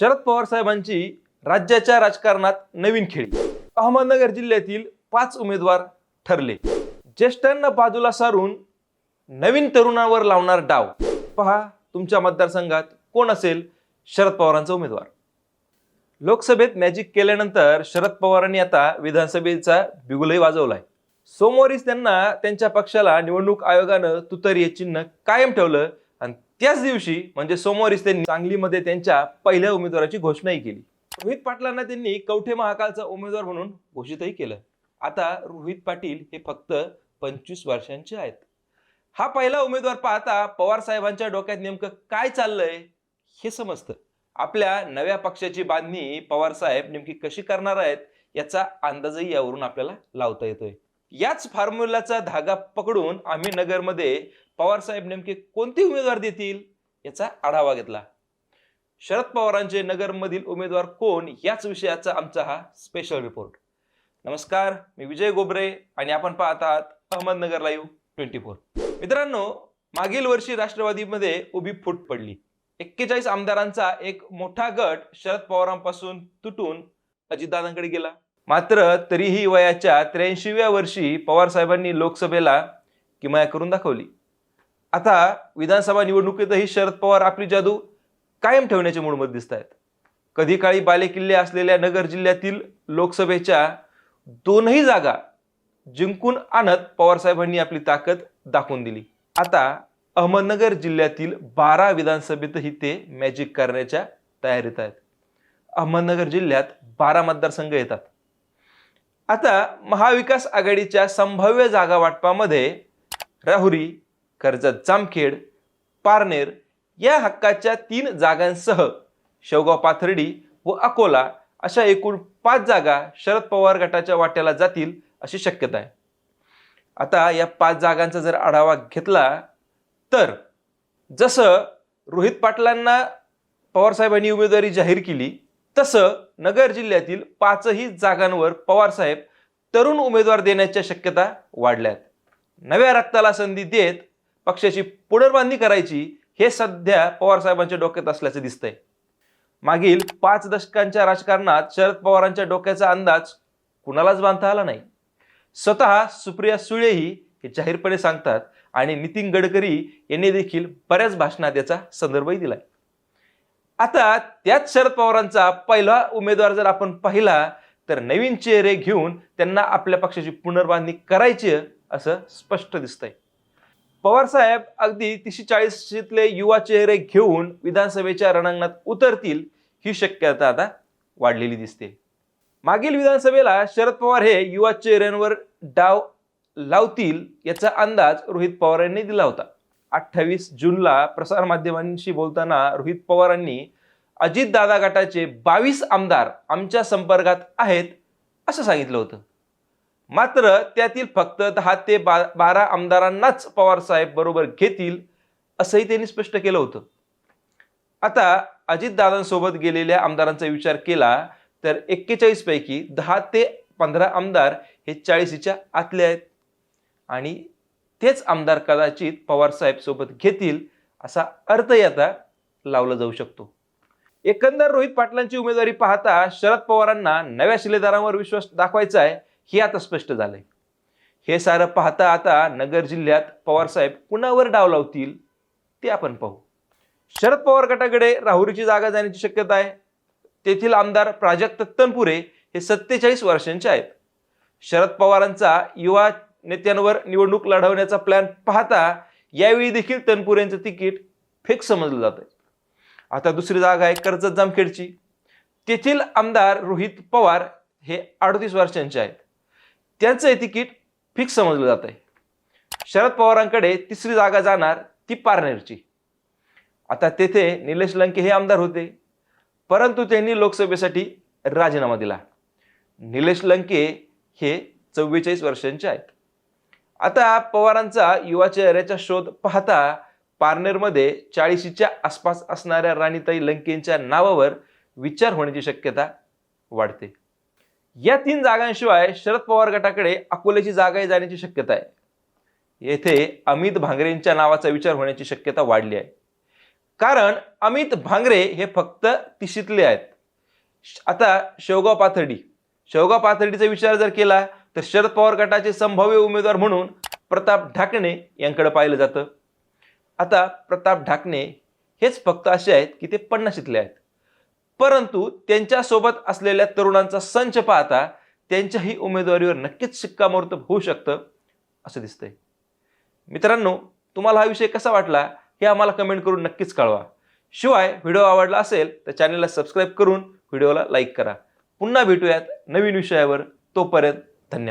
शरद पवार साहेबांची राज्याच्या राजकारणात नवीन खेळी. अहमदनगर जिल्ह्यातील पाच उमेदवार ठरले. ज्येष्ठांना बाजूला सारून नवीन तरुणावर लावणार डाव. पहा तुमच्या मतदारसंघात कोण असेल शरद पवारांचा उमेदवार. लोकसभेत मॅजिक केल्यानंतर शरद पवारांनी आता विधानसभेचा बिगुलही वाजवलाय. सोमवारीच त्यांना त्यांच्या पक्षाला निवडणूक आयोगानं तुतारी हे चिन्ह कायम ठेवलं. त्याच दिवशी म्हणजे सोमवारीच त्यांनी सांगलीमध्ये त्यांच्या पहिल्या उमेदवाराची घोषणाही केली. रोहित पाटलांना त्यांनी कवठे महाकालचा उमेदवार म्हणून घोषितही केलं. आता रोहित पाटील हे फक्त पंचवीस वर्षांचे आहेत. हा पहिला उमेदवार पाहता पवार साहेबांच्या डोक्यात नेमकं काय चाललंय हे समजतं. आपल्या नव्या पक्षाची बांधणी पवार साहेब नेमकी कशी करणार आहेत याचा अंदाजही यावरून आपल्याला लावता येतोय. याच फॉर्म्युलाचा धागा पकडून आम्ही नगरमध्ये पवार साहेब नेमके कोणते उमेदवार देतील याचा आढावा घेतला. शरद पवारांचे नगरमधील उमेदवार कोण याच विषयाचा आमचा हा स्पेशल रिपोर्ट नमस्कार मी विजय गोबरे आणि आपण पाहत आहात अहमदनगर लाईव्ह ट्वेंटी फोर मित्रांनो मागील वर्षी राष्ट्रवादीमध्ये उभी फूट पडली. एक्केचाळीस आमदारांचा एक मोठा गट शरद पवारांपासून तुटून अजितदादांकडे गेला. मात्र तरीही वयाच्या त्र्याऐंशीव्या वर्षी पवार साहेबांनी लोकसभेला किमया करून दाखवली. आता विधानसभा निवडणुकीतही शरद पवार आपली जादू कायम ठेवण्याच्या मूडमध्ये दिसत आहेत. कधी काळी बालेकिल्ले असलेल्या नगर जिल्ह्यातील लोकसभेच्या दोनही जागा जिंकून आणत पवार साहेबांनी आपली ताकद दाखवून दिली. आता अहमदनगर जिल्ह्यातील बारा विधानसभेतही ते मॅजिक करण्याच्या तयारीत आहेत. अहमदनगर जिल्ह्यात बारा मतदारसंघ येतात. आता महाविकास आघाडीच्या संभाव्य जागा वाटपामध्ये राहुरी कर्जत जामखेड पारनेर या हक्काच्या तीन जागांसह शेवगाव पाथर्डी व अकोला अशा एकूण पाच जागा शरद पवार गटाच्या वाट्याला जातील अशी शक्यता आहे. आता या पाच जागांचा जर आढावा घेतला तर जसं रोहित पाटलांना पवारसाहेबांनी उमेदवारी जाहीर केली तसं नगर जिल्ह्यातील पाचही जागांवर पवारसाहेब तरुण उमेदवार देण्याच्या शक्यता वाढल्यात. नव्या रक्ताला संधी देत पक्षाची पुनर्बांधणी करायची हे सध्या पवारसाहेबांच्या डोक्यात असल्याचं दिसतंय. मागील पाच दशकांच्या राजकारणात शरद पवारांच्या डोक्याचा अंदाज कुणालाच बांधता आला नाही. स्वतः सुप्रिया सुळेही हे जाहीरपणे सांगतात आणि नितीन गडकरी यांनी देखील बऱ्याच भाषणात याचा संदर्भही दिलाय. आता त्याच शरद पवारांचा पहिला उमेदवार जर आपण पाहिला तर नवीन चेहरे घेऊन त्यांना आपल्या पक्षाची पुनर्बांधणी करायची असं स्पष्ट दिसतंय. पवार साहेब अगदी तीनशे चाळीसशीतले युवा चेहरे घेऊन विधानसभेच्या रणांगणात उतरतील ही शक्यता आता वाढलेली दिसते. मागील विधानसभेला शरद पवार हे युवा चेहऱ्यांवर डाव लावतील याचा अंदाज रोहित पवार यांनी दिला होता. अठ्ठावीस जूनला प्रसारमाध्यमांशी बोलताना रोहित पवारांनी अजितदादा गटाचे बावीस आमदार आमच्या संपर्कात आहेत असं सांगितलं होतं. मात्र त्यातील फक्त दहा ते बा बारा आमदारांनाच पवार साहेब बरोबर घेतील असंही त्यांनी स्पष्ट केलं होतं. आता अजितदादांसोबत गेलेल्या आमदारांचा विचार केला तर एक्केचाळीसपैकी दहा ते पंधरा आमदार हे चाळीसीच्या आतले आहेत. आणि तेच आमदार कदाचित पवारसाहेब सोबत घेतील असा अर्थही आता लावला जाऊ शकतो. एकंदर रोहित पाटलांची उमेदवारी पाहता शरद पवारांना नव्या शिलेदारांवर विश्वास दाखवायचा आहे हे आता स्पष्ट झालंय. हे सारं पाहता आता नगर जिल्ह्यात पवारसाहेब कुणावर डाव लावतील ते आपण पाहू. शरद पवार गटाकडे राहुरीची जागा जाण्याची शक्यता आहे. तेथील आमदार प्राजक्त तनपुरे हे सत्तेचाळीस वर्षांचे आहेत. शरद पवारांचा युवा नेत्यांवर निवडणूक लढवण्याचा प्लॅन पाहता यावेळी देखील तनपुरेंचं तिकीट फिक्स समजलं जातं आहे आता दुसरी जागा आहे कर्जत जामखेडची. तेथील आमदार रोहित पवार हे अडतीस वर्षांचे आहेत. त्यांचं हे तिकीट फिक्स समजलं जात आहे शरद पवारांकडे तिसरी जागा जाणार ती पारनेरची. आता तेथे निलेश लंके हे आमदार होते. परंतु त्यांनी लोकसभेसाठी राजीनामा दिला. निलेश लंके हे चव्वेचाळीस वर्षांचे आहेत. आता पवारांचा युवा चेहऱ्याचा शोध पाहता पारनेरमध्ये चाळीशीच्या आसपास असणाऱ्या राणीताई लंकेंच्या नावावर विचार होण्याची शक्यता वाढते. या तीन जागांशिवाय शरद पवार गटाकडे अकोल्याची जागाही जाण्याची शक्यता आहे. येथे अमित भांगरेंच्या नावाचा विचार होण्याची शक्यता वाढली आहे. कारण अमित भांगरे हे फक्त तिशीतले आहेत. आता शेवगाव पाथर्डी. शेवगाव पाथर्डीचा विचार जर केला तर शरद पवार गटाचे संभाव्य उमेदवार म्हणून प्रताप ढाकणे यांकडे पाहिलं जातं. आता प्रताप ढाकणे हेच फक्त असे आहेत की ते पन्नाशीतले आहेत. परंतु त्यांच्यासोबत असलेल्या तरुणांचा संच पाहता त्यांच्याही उमेदवारीवर नक्कीच शिक्कामोर्तब होऊ शकतं असं दिसतंय. मित्रांनो तुम्हाला हा विषय कसा वाटला हे आम्हाला कमेंट करून नक्कीच कळवा. शिवाय व्हिडिओ आवडला असेल तर चॅनलला सबस्क्राईब करून व्हिडिओला लाईक करा. पुन्हा भेटूयात नवीन विषयावर. तोपर्यंत